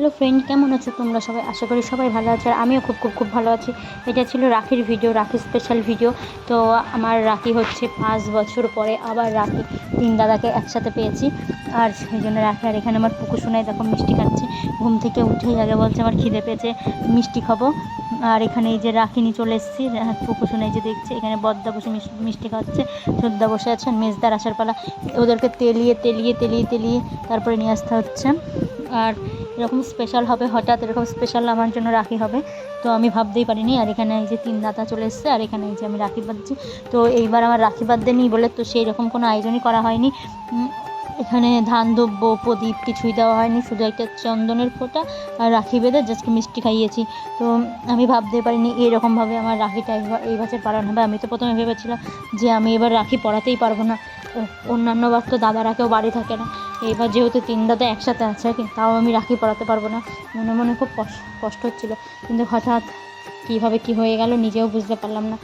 Hello friend কেমন আছো তোমরা সবাই? আশা করি সবাই ভালো আছো আর আমিও খুব খুব খুব ভালো আছি। এটা ছিল রাখির ভিডিও রাখি স্পেশাল ভিডিও তো আমার রাখি হচ্ছে পাঁচ বছর পরে আবার রাখি। তিন দাদাকে একসাথে পেয়েছি। আর সেই জন্য রাখি। আর এখানে আমার পুকু শোনায় দেখো মিষ্টি খাচ্ছে। ঘুম থেকে উঠেই আগে বলছে আমার খিদে পেয়েছে, মিষ্টি খাব। আর এখানে এই যে রাখিনি চলে এসেছি পুকু শোনাই যে দেখছে, এখানে বদ্দা বসে মিষ্টি খাচ্ছে, শ্রদ্ধা বসে আছে মেজদার আসার পালা। ওদেরকে তেলিয়ে তেলিয়ে তেলিয়ে তেলিয়ে তারপরে নিয়ে আসতে হচ্ছে। আর এরকম স্পেশাল হবে, হঠাৎ এরকম স্পেশাল আমার জন্য রাখি হবে। তো আমি ভাবতেই পারিনি, আর এখানে এই যে তিন দাদা চলে এসছে, আর এখানে এই যে আমি রাখি বাঁধছি। তো এইবার আমার রাখি বাঁধতে নিই বলে তো সেই রকম কোনো আয়োজনই করা হয়নি। এখানে ধান, দ্রব্য, প্রদীপ কিছুই দেওয়া হয়নি, শুধু একটা চন্দনের ফোঁটা আর রাখি বেঁধে জাস্ট মিষ্টি খাইয়েছি। তো আমি ভাবতে পারিনি এরকমভাবে আমার রাখিটা এই বছর পালন হবে। আমি তো প্রথমে ভেবেছিলাম যে আমি এবার রাখি পড়াতেই পারব না। অন্যান্য বার তো দাদারা কেউ বাড়ি থাকে না। এবার যেহেতু তিন দাদা একসাথে আছে তাও আমি রাখি, পড়াতে পারব না। মনে মনে খুব কষ- কষ্ট হচ্ছিল। কিন্তু হঠাৎ কীভাবে কী হয়ে গেল নিজেও বুঝতে পারলাম না।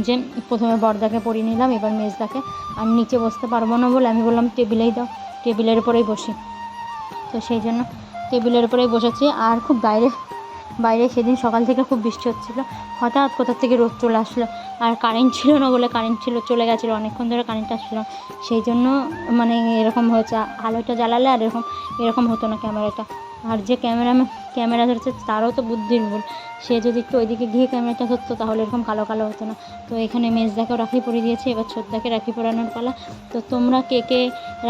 যে প্রথমে বড়দাকে পরিয়ে নিলাম, এবার মেজদাকে। আর নিচে বসতে পারব না বলে আমি বললাম, টেবিলেই দাও, টেবিলের উপরেই বসি। তো সেই জন্য টেবিলের উপরেই বসেছি। আর খুব বাইরে বাইরে সেদিন সকাল থেকে খুব বৃষ্টি হচ্ছিল। হঠাৎ কোথার থেকে রোদ চলে আসলো? আর কারেন্ট ছিল না বলে কারেন্ট ছিল, চলে গেছিল, অনেকক্ষণ ধরে কারেন্ট আসলো। সেই জন্য মানে এরকম হয়েছে, আলোটা জ্বালালে আর এরকম এরকম হতো না ক্যামেরাটা আর যে ক্যামেরা ক্যামেরা ধরছে তারও তো বুদ্ধির ভুল। সে যদি একটু ওইদিকে গিয়ে ক্যামেরাটা ধরতো তাহলে এরকম কালো কালো হতো না। তো এখানে মেজদাকেও রাখি পরিয়ে দিয়েছে, এবার ছোটদাকে রাখি পরানোর পালা। তো তোমরা কে কে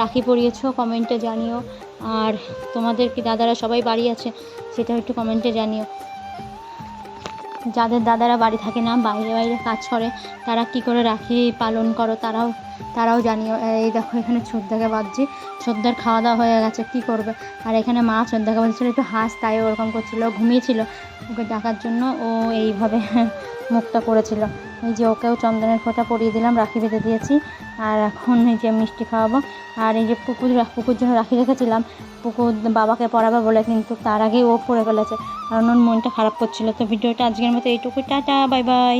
রাখি পরিয়েছ কমেন্টে জানিও। আর তোমাদের কি দাদারা সবাই বাড়ি আছে সেটাও একটু কমেন্টে জানিও। যাদের দাদারা বাড়ি থাকে না, বাইরে বাইরে কাজ করে, তারা কি করে রাখি? পালন করো, তারাও তারাও জানিও। এই দেখো, এখানে ছোদ্দাকে বাজছি ছোদ্দার খাওয়া দাওয়া হয়ে গেছে, কি করবে? আর এখানে মা ছোদ্দাকে বাজছিল একটু হাস, তাই ওরকম করছিল, ঘুমিয়েছিল। ওকে ডাকার জন্য ও এইভাবে মুখটা করেছিল এই যে ওকেও চন্দনের ফোঁটা পরিয়ে দিলাম, রাখি বেঁধে দিয়েছি। আর এখন এই যে মিষ্টি খাওয়াবো। আর এই যে পুকুর পুকুর জন্য রাখি রেখেছিলাম। পুকুর বাবাকে পড়াবে বলে, কিন্তু তার আগেই ও পড়ে ফেলেছে। কারণ ওর মনটা খারাপ করছিল। তো ভিডিওটা আজকের মতো এইটুকু টাটা, বাই বাই।